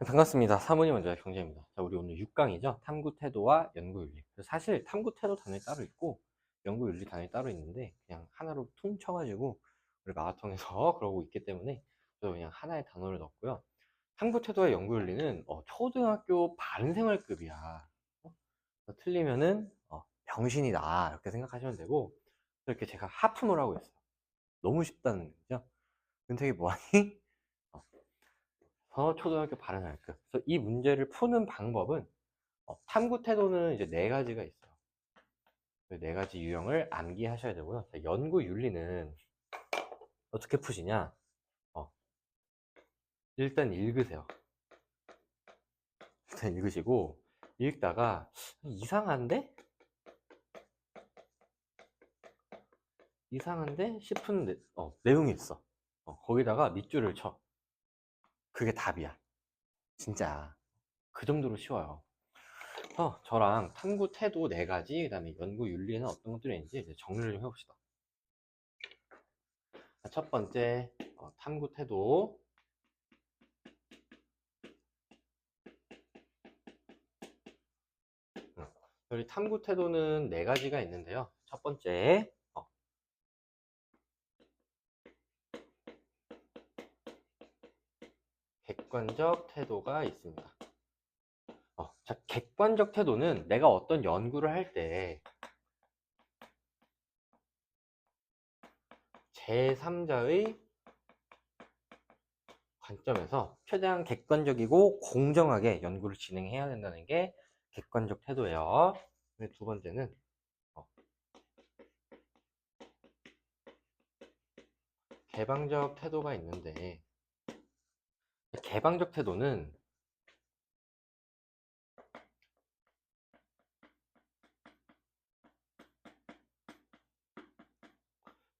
반갑습니다. 사모님 먼저 경제입니다. 자, 우리 오늘 6강이죠. 탐구 태도와 연구 윤리. 사실 탐구 태도 단위 따로 있고 연구 윤리 단위 따로 있는데 그냥 하나로 퉁쳐가지고 우리 마라톤에서 그러고 있기 때문에 저 그냥 하나의 단어를 넣었고요. 탐구 태도와 연구 윤리는 어, 초등학교 바른생활급이야. 어? 그래서 틀리면은 어, 병신이다 이렇게 생각하시면 되고 이렇게 제가 하품을 하고 있어요. 너무 쉽다는 얘기죠. 근태기 뭐하니? 어, 초등학교 바른생활급. 그래서 이 문제를 푸는 방법은 어, 탐구 태도는 이제 네 가지가 있어요. 그네 가지 유형을 암기하셔야 되고요. 자, 연구 윤리는 어떻게 푸시냐? 어, 일단 읽으세요. 일단 읽으시고 읽다가 이상한데? 이상한데 싶은 내, 어, 내용이 있어. 어, 거기다가 밑줄을 쳐. 그게 답이야. 진짜. 그 정도로 쉬워요. 그래서 저랑 탐구 태도 네 가지, 그 다음에 연구 윤리는 어떤 것들이 있는지 이제 정리를 좀 해봅시다. 자, 첫 번째, 어, 탐구 태도. 음, 우리 탐구 태도는 네 가지가 있는데요. 첫 번째, 어, 객관적 태도가 있습니다. 어, 자, 객관적 태도는 내가 어떤 연구를 할 때 제3자의 관점에서 최대한 객관적이고 공정하게 연구를 진행해야 된다는 게 객관적 태도예요. 두 번째는 어, 개방적 태도가 있는데 개방적 태도는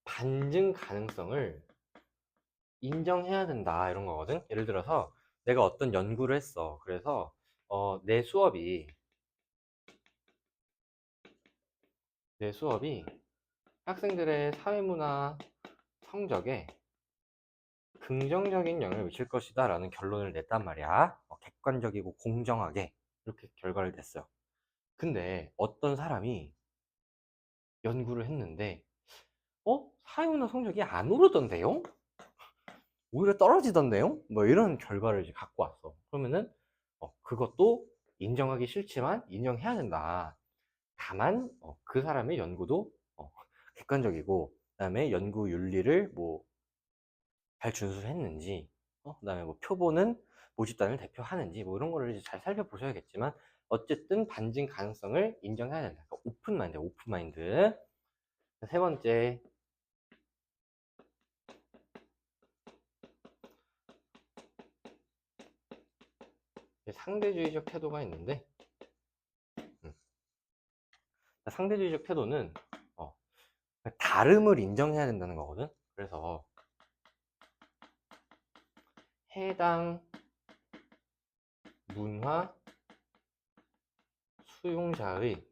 반증 가능성을 인정해야 된다 이런 거거든? 예를 들어서 내가 어떤 연구를 했어. 그래서 어, 내 수업이 내 수업이 학생들의 사회문화 성적에 긍정적인 영향을 미칠 것이다 라는 결론을 냈단 말이야 어, 객관적이고 공정하게 이렇게 결과를 냈어요 근데 어떤 사람이 연구를 했는데 어? 사회문화 성적이 안 오르던데요? 오히려 떨어지던데요? 뭐 이런 결과를 이제 갖고 왔어. 그러면은 어, 그것도 인정하기 싫지만 인정해야 된다. 다만 어, 그 사람의 연구도 어, 객관적이고 그 다음에 연구 윤리를 뭐 잘 준수했는지 어, 그 다음에 뭐 표본은 모집단을 대표하는지 뭐 이런 거를 잘 살펴보셔야겠지만 어쨌든 반증 가능성을 인정해야 된다. 그러니까 오픈 마인드, 오픈 마인드. 세 번째 상대주의적 태도가 있는데 음. 상대주의적 태도는 어, 다름을 인정해야 된다는 거거든 그래서 해당 문화 수용자의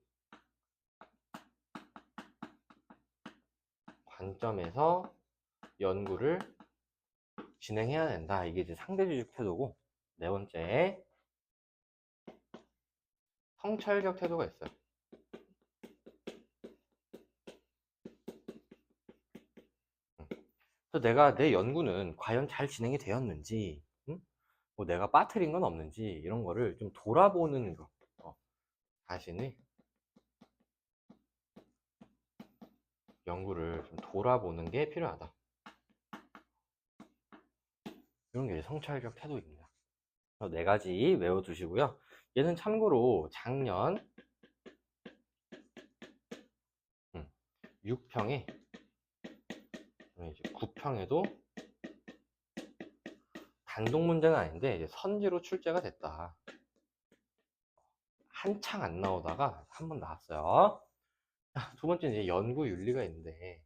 관점에서 연구를 진행해야 된다. 이게 이제 상대주의적 태도고 네 번째 성찰적 태도가 있어요. 그래서 내가 내 연구는 과연 잘 진행이 되었는지, 응? 뭐 내가 빠뜨린 건 없는지 이런 거를 좀 돌아보는 거. 어, 자신의 연구를 좀 돌아보는 게 필요하다. 이런 게 성찰적 태도입니다. 네 가지 외워두시고요. 얘는 참고로 작년 6평에 9평에도 단독 문제는 아닌데 이제 선지로 출제가 됐다. 한창 안 나오다가 한 번 나왔어요. 자, 두 번째는 이제 연구 윤리가 있는데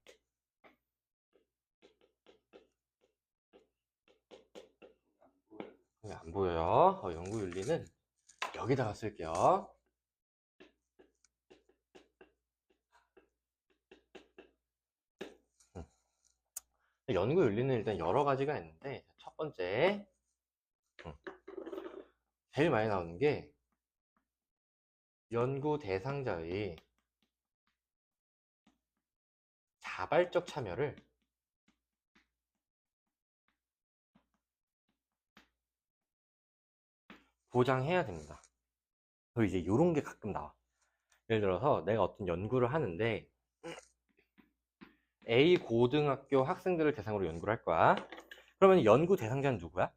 왜안 보여요? 어, 연구 윤리는 여기다가 쓸게요. 연구 윤리는 일단 여러 가지가 있는데 첫 번째 음. 제일 많이 나오는 게 연구 대상자의 자발적 참여를 보장해야 됩니다. 그리고 이제 이런 게 가끔 나와. 예를 들어서 내가 어떤 연구를 하는데 A 고등학교 학생들을 대상으로 연구를 할 거야. 그러면 연구 대상자는 누구야?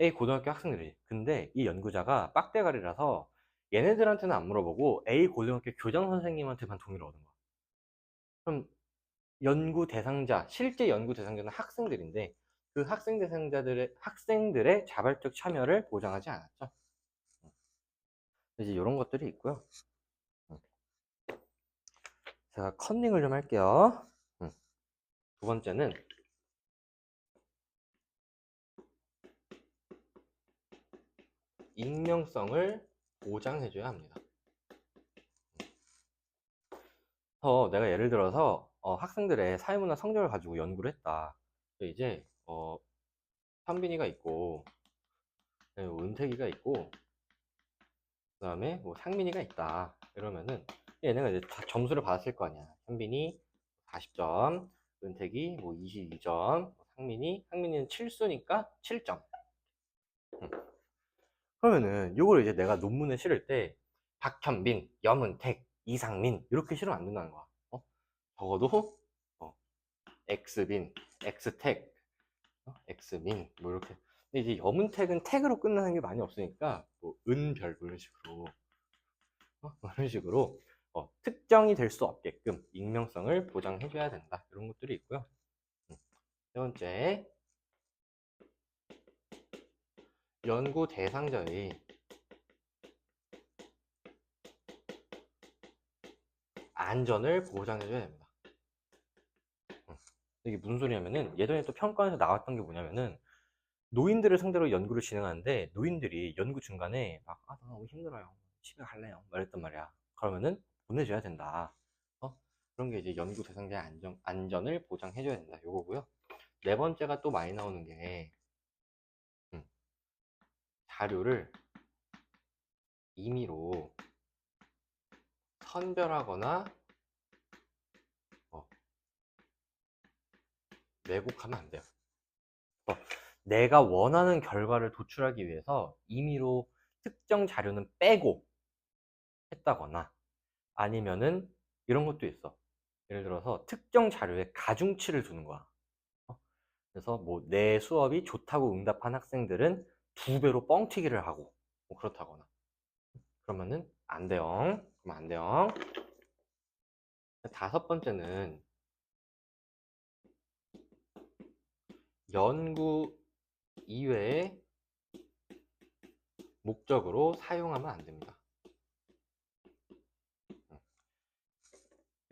A 고등학교 학생들이. 근데 이 연구자가 빡대가리라서 얘네들한테는 안 물어보고 A 고등학교 교장 선생님한테만 동의를 얻은 거야. 그럼 연구 대상자, 실제 연구 대상자는 학생들인데 그 학생 대상자들의 학생들의 자발적 참여를 보장하지 않았죠. 이제 이런 것들이 있고요. 제가 컨닝을 좀 할게요. 두 번째는 익명성을 보장해줘야 합니다. 어, 내가 예를 들어서 어, 학생들의 사회문화 성적을 가지고 연구를 했다. 이제 어, 현빈이가 있고, 은택이가 있고, 그 다음에 뭐 상민이가 있다. 이러면은 얘네가 이제 다 점수를 받았을 거 아니야. 현빈이 40점, 은택이 뭐 22점, 상민이, 상민이는 7수니까 7점. 그러면은 요걸 이제 내가 논문에 실을 때 박현빈, 염은택, 이상민 이렇게 실으면 안 된다는 거야. 어? 적어도 어, X빈, X택, 어? X민 뭐 이렇게. 근데 이제 염은택은 택으로 끝나는 게 많이 없으니까 뭐 은별 뭐 이런 식으로 어? 뭐 이런 식으로 어, 특정이 될 수 없게끔 익명성을 보장해줘야 된다. 이런 것들이 있고요. 음. 세 번째, 연구 대상자의 안전을 보장해줘야 됩니다. 음. 이게 무슨 소리냐면은 예전에 또 평가에서 나왔던 게 뭐냐면은 노인들을 상대로 연구를 진행하는데 노인들이 연구 중간에 막 아, 나 너무 힘들어요. 집에 갈래요. 말했단 말이야. 그러면은 보내줘야 된다. 어? 그런 게 이제 연구 대상자의 안전, 안전을 보장해줘야 된다. 요거고요. 네 번째가 또 많이 나오는 게 음, 자료를 임의로 선별하거나 어, 왜곡하면 안 돼요. 어, 내가 원하는 결과를 도출하기 위해서 임의로 특정 자료는 빼고 했다거나 아니면은 이런 것도 있어. 예를 들어서 특정 자료에 가중치를 두는 거야. 어? 그래서 뭐 내 수업이 좋다고 응답한 학생들은 두 배로 뻥튀기를 하고 뭐 그렇다거나 그러면은 안 돼요. 그러면 안 돼요. 다섯 번째는 연구 이외의 목적으로 사용하면 안 됩니다.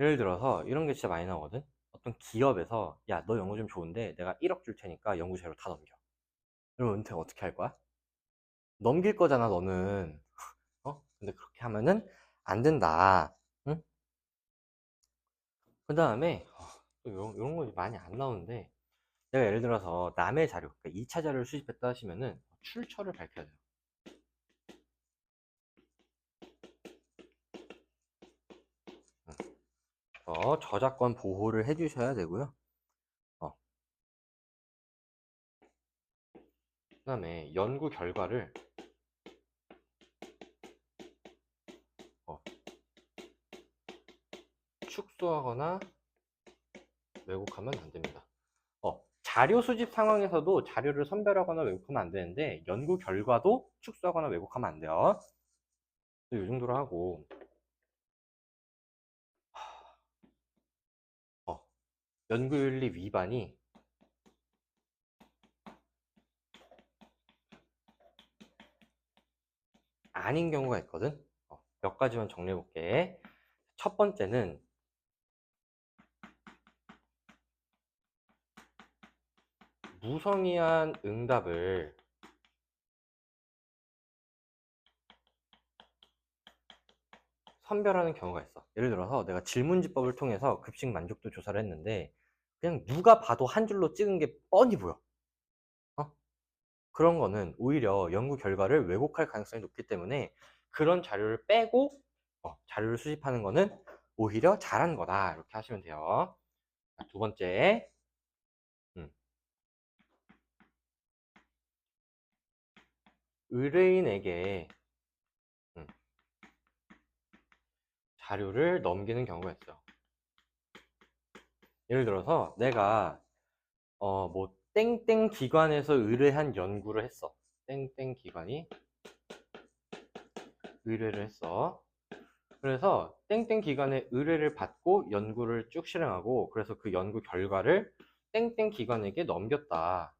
예를 들어서 이런 게 진짜 많이 나오거든. 어떤 기업에서 야, 너 연구 좀 좋은데 내가 1억 줄 테니까 연구 자료 다 넘겨. 그러면 은퇴 어떻게 할 거야? 넘길 거잖아, 너는. 어? 근데 그렇게 하면은 안 된다. 응? 그 다음에 또 이런, 이런 거 많이 안 나오는데 내가 예를 들어서 남의 자료, 그러니까 2차 자료를 수집했다 하시면은 출처를 밝혀야 돼요. 어, 저작권 보호를 해주셔야 되고요. 어. 그 다음에 연구 결과를 어, 축소하거나 왜곡하면 안 됩니다. 어, 자료 수집 상황에서도 자료를 선별하거나 왜곡하면 안 되는데 연구 결과도 축소하거나 왜곡하면 안 돼요. 이 정도로 하고 연구윤리 위반이 아닌 경우가 있거든. 어, 몇 가지만 정리해 볼게. 첫 번째는 무성의한 응답을 선별하는 경우가 있어. 예를 들어서 내가 질문지법을 통해서 급식 만족도 조사를 했는데 그냥 누가 봐도 한 줄로 찍은 게 뻔히 보여. 어? 그런 거는 오히려 연구 결과를 왜곡할 가능성이 높기 때문에 그런 자료를 빼고 어, 자료를 수집하는 거는 오히려 잘한 거다. 이렇게 하시면 돼요. 자, 두 번째. 음. 의뢰인에게 음, 자료를 넘기는 경우가 있어요. 예를 들어서 내가 어 뭐 땡땡 기관에서 의뢰한 연구를 했어. 땡땡 기관이 의뢰를 했어. 그래서 땡땡 기관의 의뢰를 받고 연구를 쭉 실행하고 그래서 그 연구 결과를 땡땡 기관에게 넘겼다.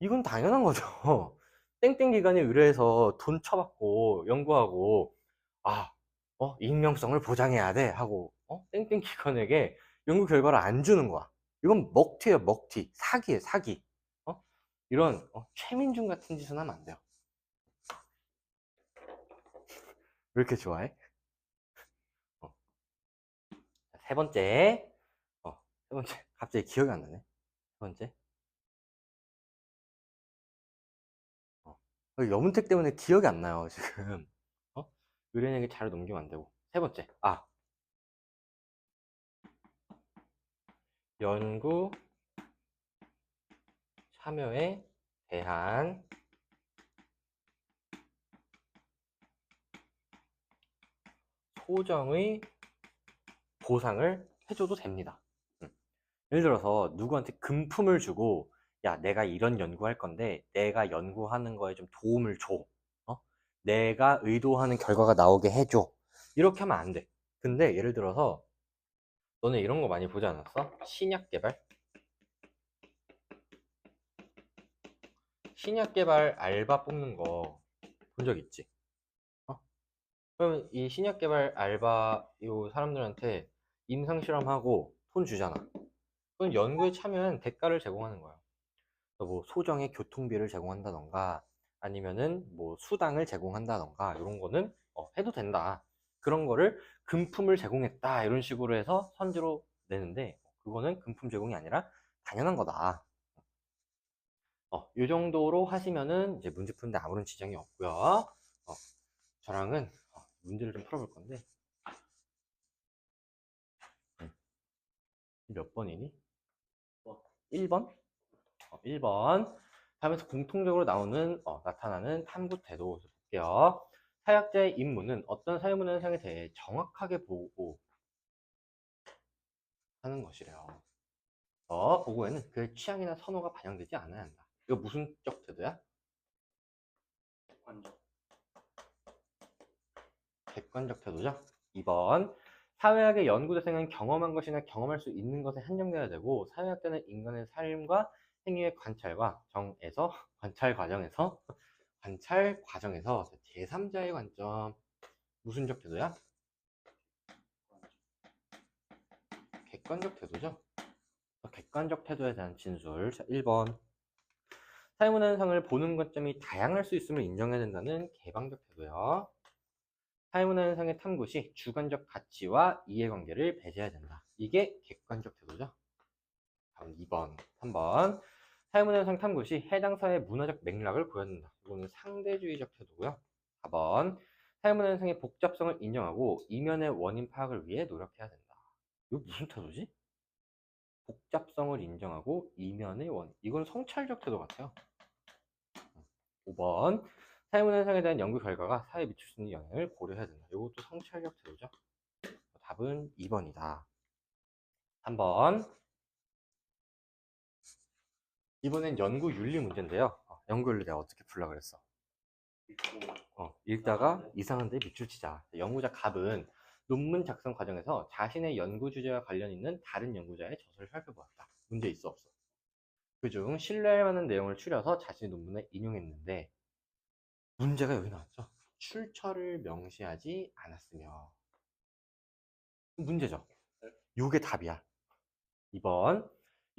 이건 당연한 거죠. 땡땡 기관에 의뢰해서 돈 쳐받고 연구하고 아, 어, 익명성을 보장해야 돼 하고 어? 땡땡 기관에게 연구 결과를 안 주는 거야. 이건 먹튀예요, 먹튀. 사기예요, 사기. 어? 이런 어, 최민중 같은 짓은 하면 안 돼요. 왜 이렇게 좋아해? 어. 자, 세 번째. 어, 세 번째. 갑자기 기억이 안 나네. 세 번째. 어. 여문택 때문에 기억이 안 나요, 지금. 어? 의뢰인에게 자료 넘기면 안 되고. 세 번째. 아. 연구 참여에 대한 소정의 보상을 해줘도 됩니다. 음. 예를 들어서 누구한테 금품을 주고 야 내가 이런 연구할 건데 내가 연구하는 거에 좀 도움을 줘. 어? 내가 의도하는 결과가 나오게 해줘. 이렇게 하면 안 돼. 근데 예를 들어서 너네 이런 거 많이 보지 않았어? 신약 개발? 신약 개발 알바 뽑는 거 본 적 있지? 그러면 이 신약 개발 알바 요 사람들한테 임상 실험하고 돈 주잖아. 그럼 연구에 참여한 대가를 제공하는 거야. 뭐 소정의 교통비를 제공한다던가 아니면은 뭐 수당을 제공한다던가 이런 거는 어, 해도 된다. 그런 거를 금품을 제공했다 이런 식으로 해서 선지로 내는데 그거는 금품 제공이 아니라 당연한 거다. 어, 이 정도로 하시면은 이제 문제 푸는데 아무런 지장이 없고요. 어, 저랑은 어, 문제를 좀 풀어볼 건데 음. 몇 번이니? 1번? 어, 1번 다음에서 공통적으로 나오는 어, 나타나는 탐구 태도 볼게요. 사약자의 임무는 어떤 사회문화 현상에 대해 정확하게 보고 하는 것이래요. 어, 보고에는 그의 취향이나 선호가 반영되지 않아야 한다. 이거 무슨 적 태도야? 객관적. 객관적 태도죠. 2번 사회학의 연구 대상은 경험한 것이나 경험할 수 있는 것에 한정되어야 되고 사회학자는 인간의 삶과 행위의 관찰과 정에서 관찰 과정에서 관찰 과정에서 제3자의 관점 무슨적 태도야? 객관적 태도죠. 객관적 태도에 대한 진술. 자, 1번. 사회문화 현상을 보는 관점이 다양할 수 있음을 인정해야 된다는 개방적 태도요. 사회문화 현상의 탐구 시 주관적 가치와 이해관계를 배제해야 된다. 이게 객관적 태도죠. 다음 2번, 3번. 사회문화 현상 탐구 시 해당 사회의 문화적 맥락을 보여준다. 이거는 상대주의적 태도고요. 4번. 사회문화 현상의 복잡성을 인정하고 이면의 원인 파악을 위해 노력해야 된다. 이거 무슨 태도지? 복잡성을 인정하고 이면의 원인. 이건 성찰적 태도 같아요. 5번. 사회문화 현상에 대한 연구 결과가 사회에 미칠 수 있는 영향을 고려해야 된다. 이것도 성찰적 태도죠. 답은 2번이다. 3번. 이번엔 연구 윤리 문제인데요. 어, 연구 윤리 내가 어떻게 풀라 그랬어? 어, 읽다가 이상한데 밑줄 치자. 연구자 갑은 논문 작성 과정에서 자신의 연구 주제와 관련 있는 다른 연구자의 저서를 살펴보았다. 문제 있어 없어? 그중 신뢰할 만한 내용을 추려서 자신의 논문에 인용했는데 문제가 여기 나왔죠. 출처를 명시하지 않았으며 문제죠. 요게 답이야. 2번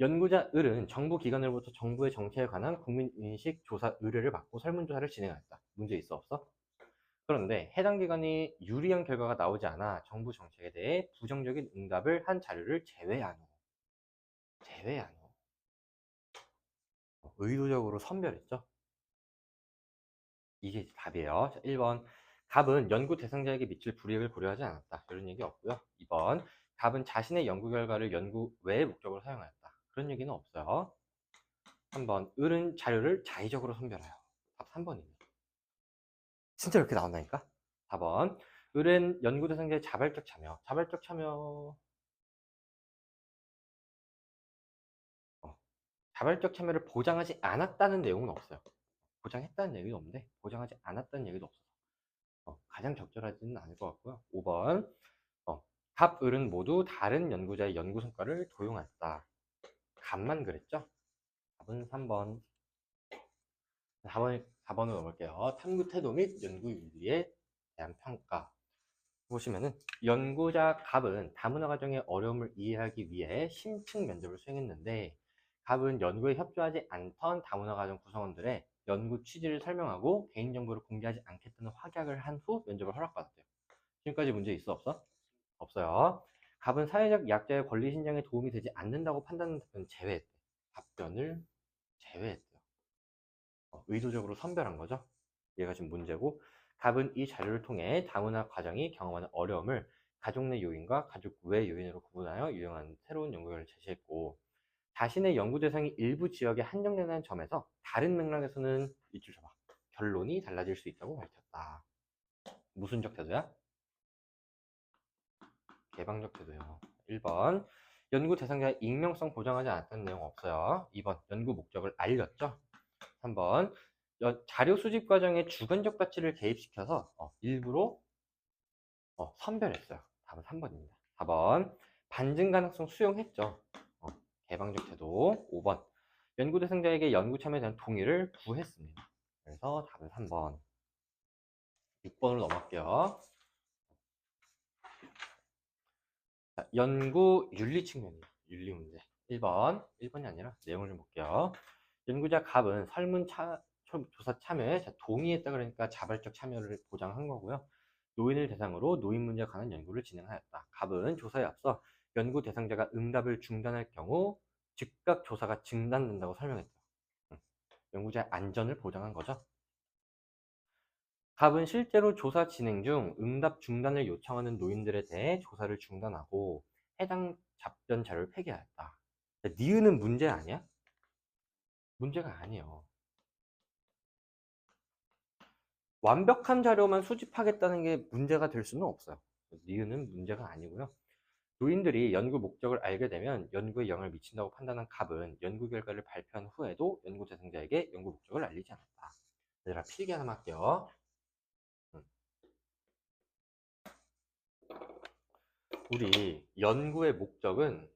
연구자 을은 정부 기관으로부터 정부의 정책에 관한 국민 인식 조사 의뢰를 받고 설문조사를 진행하였다. 문제 있어 없어? 그런데 해당 기관이 유리한 결과가 나오지 않아 정부 정책에 대해 부정적인 응답을 한 자료를 제외한 후 제외한 후 어, 의도적으로 선별했죠. 이게 답이에요. 자, 1번. 갑은 연구 대상자에게 미칠 불이익을 고려하지 않았다. 이런 얘기 없고요. 2번. 갑은 자신의 연구 결과를 연구 외의 목적으로 사용하였다. 그런 얘기는 없어요. 3번. 을은 자료를 자의적으로 선별하여. 답 3번입니다. 진짜 이렇게 나온다니까? 4번. 을은 연구 대상자의 자발적 참여. 자발적 참여. 어, 자발적 참여를 보장하지 않았다는 내용은 없어요. 보장했다는 얘기도 없는데 보장하지 않았다는 얘기도 없어서 어, 가장 적절하지는 않을 것 같고요. 5번 어, 갑, 을은 모두 다른 연구자의 연구 성과를 도용했다. 갑만 그랬죠? 답은 3번 4번, 4번으로 넘을게요. 탐구 태도 및 연구 윤리에 대한 평가 보시면은 연구자 갑은 다문화 과정의 어려움을 이해하기 위해 심층 면접을 수행했는데 갑은 연구에 협조하지 않던 다문화 과정 구성원들의 연구 취지를 설명하고 개인정보를 공개하지 않겠다는 확약을 한 후 면접을 허락받았대요. 지금까지 문제 있어 없어? 없어요. 갑은 사회적 약자의 권리 신장에 도움이 되지 않는다고 판단한 답변을 제외했대. 답변을 제외했대요. 어, 의도적으로 선별한 거죠. 얘가 지금 문제고 갑은 이 자료를 통해 다문화 과정이 경험하는 어려움을 가족 내 요인과 가족 외 요인으로 구분하여 유용한 새로운 연구결을 제시했고 자신의 연구 대상이 일부 지역에 한정된다는 점에서 다른 맥락에서는 이줄 줘봐 결론이 달라질 수 있다고 밝혔다. 무슨적 태도야? 개방적 태도요. 1번 연구 대상자의 익명성 보장하지 않았다는 내용 없어요. 2번 연구 목적을 알렸죠. 3번 연- 자료 수집 과정에 주관적 가치를 개입시켜서 어, 일부러 어, 선별했어요. 답은 3번입니다. 4번 반증 가능성 수용했죠. 어, 개방적 태도 5번 연구 대상자에게 연구 참여에 대한 동의를 구했습니다. 그래서 답은 3번 6번으로 넘어갈게요. 자, 연구 윤리 측면이에요. 윤리 문제 1번 1번이 아니라 내용을 좀 볼게요. 연구자 갑은 설문 차- 조- 조사 참여에 자, 동의했다 그러니까 자발적 참여를 보장한 거고요. 노인을 대상으로 노인 문제에 관한 연구를 진행하였다. 갑은 조사에 앞서 연구 대상자가 응답을 중단할 경우 즉각 조사가 중단된다고 설명했다. 응. 연구자의 안전을 보장한 거죠. 갑은 실제로 조사 진행 중 응답 중단을 요청하는 노인들에 대해 조사를 중단하고 해당 답변 자료를 폐기하였다. 니은은 문제 아니야? 문제가 아니에요. 완벽한 자료만 수집하겠다는 게 문제가 될 수는 없어요. 니은은 문제가 아니고요. 노인들이 연구 목적을 알게 되면 연구에 영향을 미친다고 판단한 갑은 연구 결과를 발표한 후에도 연구 대상자에게 연구 목적을 알리지 않았다. 얘들아 필기 하나 할게요. 우리 연구의 목적은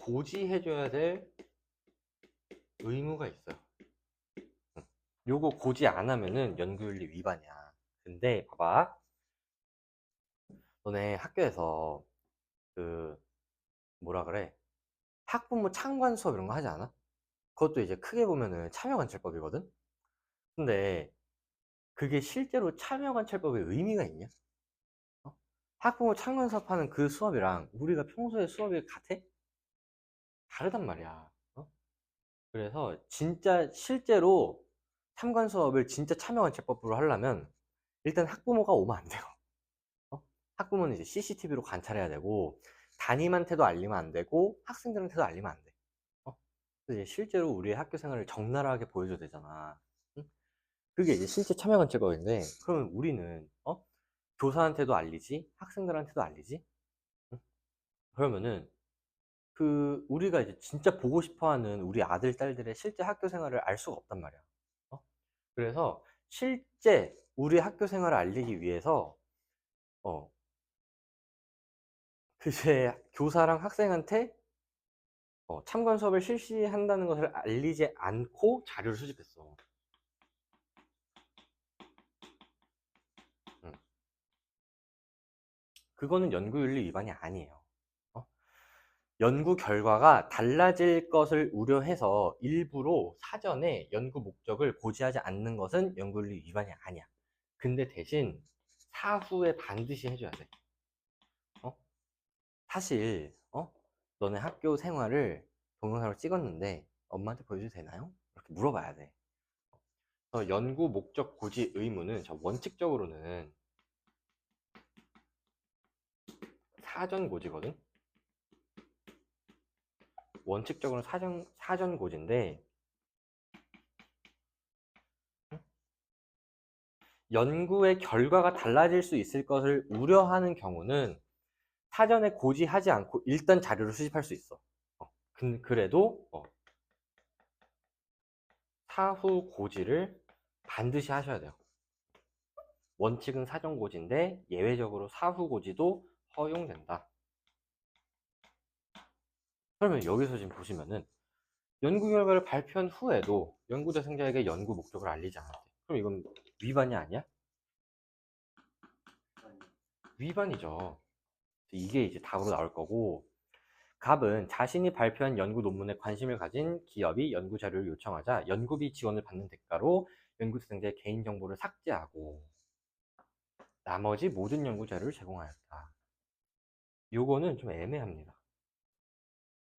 고지해줘야 될 의무가 있어요. 응. 요거 고지 안 하면은 연구윤리 위반이야. 근데 봐봐. 너네 학교에서 그 뭐라 그래? 학부모 참관 수업 이런 거 하지 않아? 그것도 이제 크게 보면은 참여관찰법이거든? 근데 그게 실제로 참여관찰법에 의미가 있냐? 어? 학부모 참관 수업 하는 그 수업이랑 우리가 평소에 수업이 같아? 다르단 말이야. 어? 그래서 진짜 실제로 참관 수업을 진짜 참여관찰법으로 하려면 일단 학부모가 오면 안 돼요. 어? 학부모는 이제 CCTV로 관찰해야 되고 담임한테도 알리면 안 되고 학생들한테도 알리면 안 돼. 어? 실제로 우리의 학교 생활을 적나라하게 보여줘야 되잖아. 응? 그게 이제 실제 참여 관찰법인데 그러면 우리는 어? 교사한테도 알리지 학생들한테도 알리지 응? 그러면은 그 우리가 이제 진짜 보고 싶어하는 우리 아들 딸들의 실제 학교 생활을 알 수가 없단 말이야. 어? 그래서 실제 우리 학교 생활을 알리기 위해서 어 그제 교사랑 학생한테 어, 참관 수업을 실시한다는 것을 알리지 않고 자료를 수집했어. 그거는 연구윤리 위반이 아니에요. 어? 연구 결과가 달라질 것을 우려해서 일부러 사전에 연구 목적을 고지하지 않는 것은 연구윤리 위반이 아니야. 근데 대신 사후에 반드시 해줘야 돼. 어? 사실 어? 너네 학교 생활을 동영상으로 찍었는데 엄마한테 보여줘도 되나요? 이렇게 물어봐야 돼. 그래서 연구 목적 고지 의무는 저 원칙적으로는 사전 고지거든. 원칙적으로는 사전 사전 고지인데 연구의 결과가 달라질 수 있을 것을 우려하는 경우는 사전에 고지하지 않고 일단 자료를 수집할 수 있어. 어, 근- 그래도 어, 사후 고지를 반드시 하셔야 돼요. 원칙은 사전 고지인데 예외적으로 사후 고지도 허용된다. 그러면 여기서 지금 보시면은 연구 결과를 발표한 후에도 연구 대상자에게 연구 목적을 알리지 않았대. 그럼 이건 위반이 아니야? 위반이죠. 이게 이제 답으로 나올 거고, 갑은 자신이 발표한 연구 논문에 관심을 가진 기업이 연구 자료를 요청하자 연구비 지원을 받는 대가로 연구 대상자의 개인정보를 삭제하고, 나머지 모든 연구 자료를 제공하였다. 요거는 좀 애매합니다.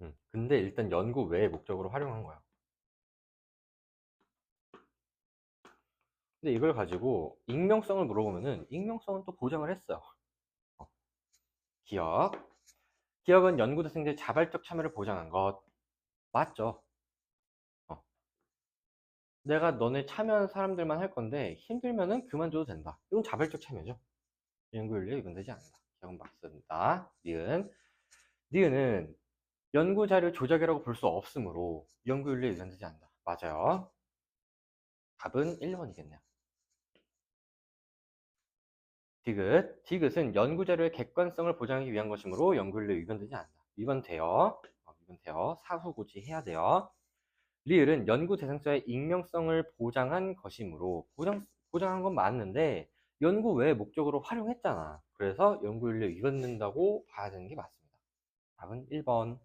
음, 근데 일단 연구 외의 목적으로 활용한 거야. 근데 이걸 가지고 익명성을 물어보면은 익명성은 또 보장을 했어요. 어. 기업. 기업은 연구 대상자의 자발적 참여를 보장한 것. 맞죠? 어. 내가 너네 참여한 사람들만 할 건데 힘들면은 그만둬도 된다. 이건 자발적 참여죠. 연구 윤리에 위반되지 않는다. 기업은 맞습니다. 니은. 니은은 연구 자료 조작이라고 볼 수 없으므로 연구윤리에 위반되지 않는다. 맞아요. 답은 1번이겠네요. 디귿. 디귿은 연구 자료의 객관성을 보장하기 위한 것이므로 연구윤리에 위반되지 않는다. 위반돼요. 어, 위반돼요. 사후 고지 해야 돼요. 리을은 연구 대상자의 익명성을 보장한 것이므로 보장, 보장한 건 맞는데 연구 외의 목적으로 활용했잖아. 그래서 연구윤리에 위반된다고 봐야 되는 게 맞습니다. 답은 1번.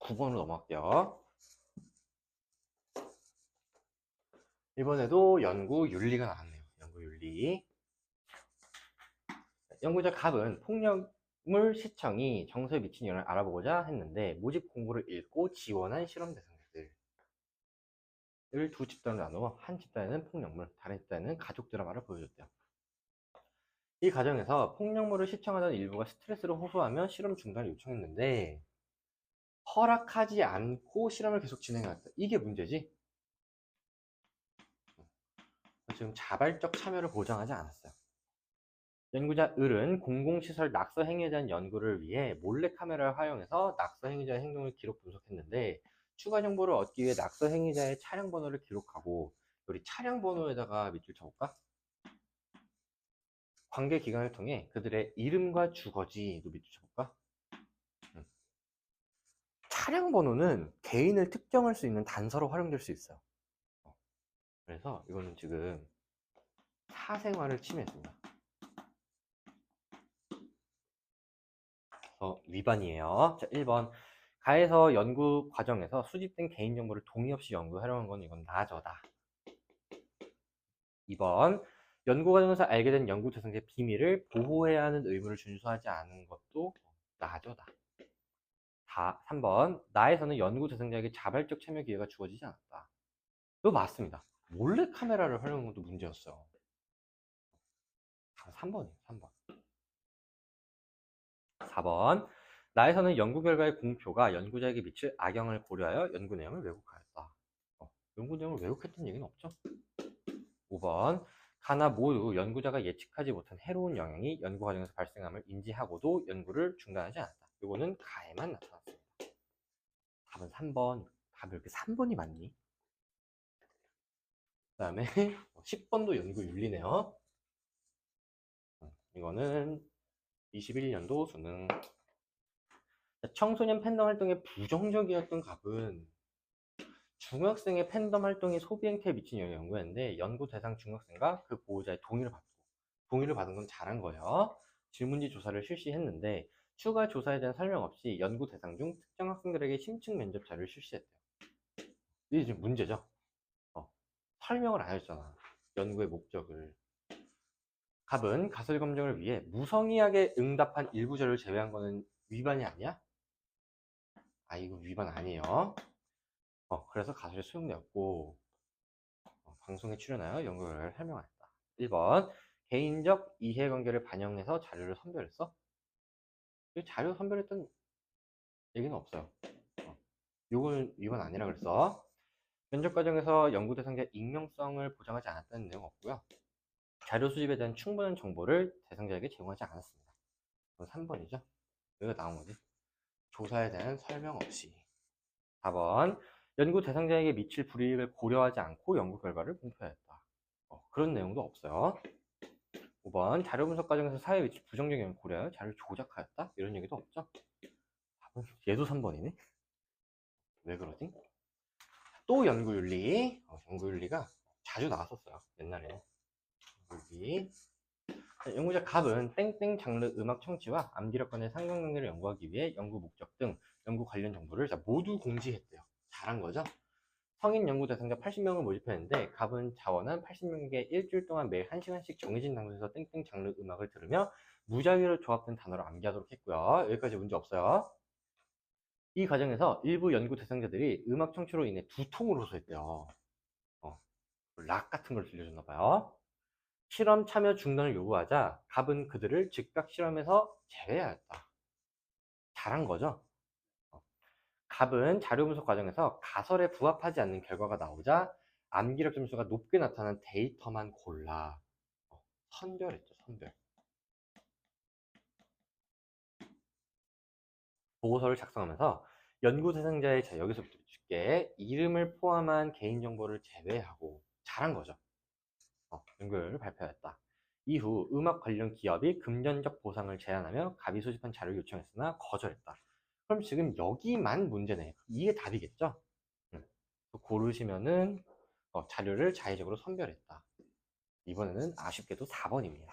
9번으로 넘어갈게요. 이번에도 연구 윤리가 나왔네요. 연구 윤리. 연구자 갑은 폭력물 시청이 정서에 미친 영향을 알아보고자 했는데 모집 공고를 읽고 지원한 실험 대상자들을 두 집단으로 나누어 한 집단에는 폭력물, 다른 집단에는 가족 드라마를 보여줬대요. 이 과정에서 폭력물을 시청하던 일부가 스트레스를 호소하며 실험 중단을 요청했는데 허락하지 않고 실험을 계속 진행했다. 이게 문제지. 지금 자발적 참여를 보장하지 않았어요. 연구자 을은 공공시설 낙서 행위에 대한 연구를 위해 몰래카메라를 활용해서 낙서 행위자의 행동을 기록 분석했는데 추가 정보를 얻기 위해 낙서 행위자의 차량 번호를 기록하고 우리 차량 번호에다가 밑줄 쳐볼까? 관계 기관을 통해 그들의 이름과 주거지도 밑줄 쳐볼까? 음. 차량 번호는 개인을 특정할 수 있는 단서로 활용될 수 있어요. 어. 그래서 이거는 지금 사생활을 침해했습니다. 어, 위반이에요. 자, 1번. 가에서 연구 과정에서 수집된 개인정보를 동의 없이 연구하려는 건 이건 나저다. 2번. 연구 과정에서 알게 된 연구 대상자의 비밀을 보호해야 하는 의무를 준수하지 않은 것도 나저다. 다 3번. 나에서는 연구 대상자에게 자발적 참여 기회가 주어지지 않았다. 이거 맞습니다. 몰래 카메라를 활용한 것도 문제였어요. 3번이에요, 3번. 4번. 나에서는 연구 결과의 공표가 연구자에게 미칠 악영을 고려하여 연구 내용을 왜곡하였다. 어, 연구 내용을 왜곡했던 얘기는 없죠? 5번. 가나 모두 연구자가 예측하지 못한 해로운 영향이 연구 과정에서 발생함을 인지하고도 연구를 중단하지 않았다. 이거는 가에만 나타났습니다. 답은 3번. 답이 이렇게 3번이 맞니? 그 다음에 10번도 연구 윤리네요. 어, 이거는 21년도 수능 청소년 팬덤 활동에 부정적이었던 갑은 중학생의 팬덤 활동이 소비 행태에 미친 영향을 연구했는데 연구 대상 중학생과 그 보호자의 동의를 받고 동의를 받은 건 잘한 거예요. 질문지 조사를 실시했는데 추가 조사에 대한 설명 없이 연구 대상 중 특정 학생들에게 심층 면접 자료를 실시했대요. 이게 지금 문제죠. 어, 설명을 안 했잖아. 연구의 목적을. 갑은 가설 검증을 위해 무성의하게 응답한 일부 자료를 제외한 거는 위반이 아니야? 아 이거 위반 아니에요. 어 그래서 가설이 수용되었고 어, 방송에 출연하여 연구 결과를 설명하였다. 1번 개인적 이해관계를 반영해서 자료를 선별했어? 이 자료 선별했던 얘기는 없어요. 어, 요건 위반 아니라 그랬어. 면접 과정에서 연구 대상자 익명성을 보장하지 않았다는 내용 없고요. 자료 수집에 대한 충분한 정보를 대상자에게 제공하지 않았습니다. 그럼 3번이죠. 여기가 나온 거지. 조사에 대한 설명 없이. 4번 연구 대상자에게 미칠 불이익을 고려하지 않고 연구 결과를 공표하였다. 어, 그런 내용도 없어요. 5번 자료 분석 과정에서 사회에 미칠 부정적 영향을 고려하여 자료를 조작하였다. 이런 얘기도 없죠. 얘도 3번이네. 왜 그러지? 또 연구윤리. 어, 연구윤리가 자주 나왔었어요. 옛날에. 연구윤리. 자, 연구자 갑은 땡땡 장르 음악 청취와 암기력 간의 상관관계를 연구하기 위해 연구 목적 등 연구 관련 정보를 자, 모두 공지했대요. 잘한 거죠? 성인 연구 대상자 80명을 모집했는데 갑은 자원한 80명에게 일주일 동안 매일 1시간씩 정해진 장소에서 땡땡 장르 음악을 들으며 무작위로 조합된 단어를 암기하도록 했고요. 여기까지 문제 없어요. 이 과정에서 일부 연구 대상자들이 음악 청취로 인해 두통을 호소했대요. 어, 락 같은 걸 들려줬나 봐요. 실험 참여 중단을 요구하자 갑은 그들을 즉각 실험에서 제외하였다. 잘한 거죠? 어. 갑은 자료 분석 과정에서 가설에 부합하지 않는 결과가 나오자 암기력 점수가 높게 나타난 데이터만 골라 어, 선별했죠, 선별. 보고서를 작성하면서 연구 대상자의 자 여기서부터 줄게 이름을 포함한 개인정보를 제외하고 잘한 거죠. 어, 연구를 발표했다. 이후 음악 관련 기업이 금전적 보상을 제안하며 갑이 수집한 자료를 요청했으나 거절했다. 그럼 지금 여기만 문제네. 이게 답이겠죠? 음. 고르시면은 어, 자료를 자의적으로 선별했다. 이번에는 아쉽게도 4번입니다.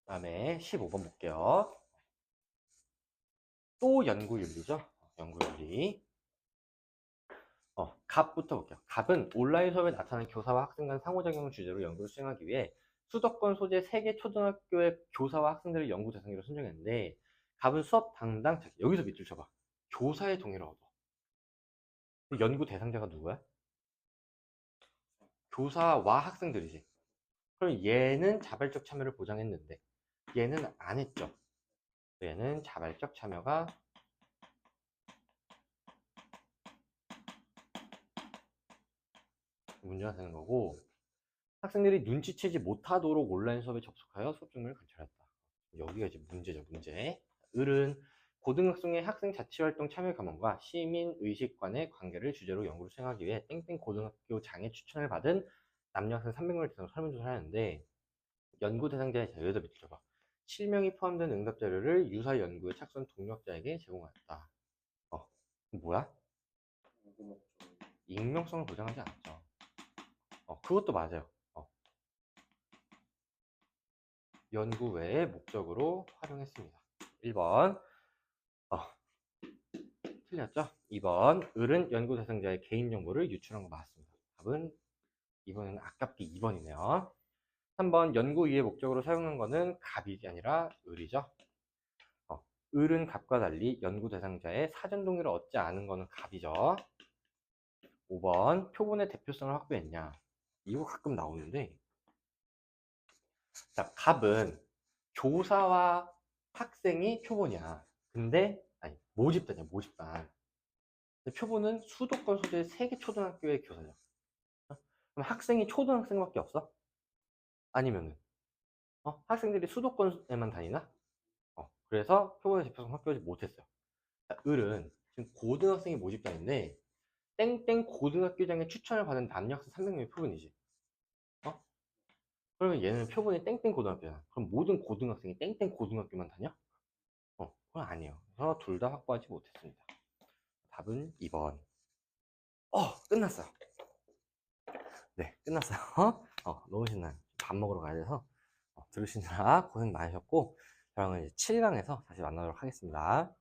그 다음에 15번 볼게요. 또 연구윤리죠. 연구윤리. 어, 갑부터 볼게요. 갑은 온라인 수업에 나타나는 교사와 학생 간 상호작용을 주제로 연구를 수행하기 위해 수도권 소재 3개 초등학교의 교사와 학생들을 연구 대상으로 선정했는데 갑은 수업 당당 여기서 밑줄 쳐봐. 교사의 동의를 얻어. 연구 대상자가 누구야? 교사와 학생들이지. 그럼 얘는 자발적 참여를 보장했는데 얘는 안 했죠. 얘는 자발적 참여가 문제가 되는 거고 학생들이 눈치채지 못하도록 온라인 수업에 접속하여 수업 중을 관찰했다. 여기가 이제 문제죠, 문제. 을은 고등학생의 학생 자치활동 참여 감원과 시민의식 관의 관계를 주제로 연구를 수행하기 위해 땡땡 고등학교 장애 추천을 받은 남녀 학생 300명을 대상으로 설문조사를 하는데 연구 대상자의 자유에서 밑을 줘봐. 실명이 포함된 응답 자료를 유사 연구에 착수한 동력자에게 제공하였다. 어, 뭐야? 익명성을 보장하지 않았죠. 어, 그것도 맞아요. 어. 연구 외의 목적으로 활용했습니다. 1번. 어. 틀렸죠? 2번. 을은 연구 대상자의 개인 정보를 유출한 거 맞습니다. 답은 이번에는 아깝게 2번이네요. 3번. 연구 이의 목적으로 사용한 거는 갑이 아니라 을이죠. 어. 을은 갑과 달리 연구 대상자의 사전 동의를 얻지 않은 거는 갑이죠. 5번. 표본의 대표성을 확보했냐? 이거 가끔 나오는데 자, 갑은 교사와 학생이 표본이야. 근데 아니 모집단이야 모집단. 표본은 수도권 소재 세개 초등학교의 교사야. 어? 그럼 학생이 초등학생밖에 없어? 아니면은 어? 학생들이 수도권에만 다니나? 어, 그래서 표본의 대표성 확보하지 못했어요. 자, 을은 지금 고등학생이 모집단인데 땡땡 고등학교장의 추천을 받은 남녀 학생 300명의 표본이지. 어? 그러면 얘는 표본이 땡땡 고등학교야. 그럼 모든 고등학생이 땡땡 고등학교만 다녀? 어, 그건 아니에요. 그래서 둘 다 확보하지 못했습니다. 답은 2번. 어, 끝났어요. 네, 끝났어요. 어, 너무 신나요. 밥 먹으러 가야 돼서 어, 들으시느라 고생 많으셨고 저랑은 이제 7강에서 다시 만나도록 하겠습니다.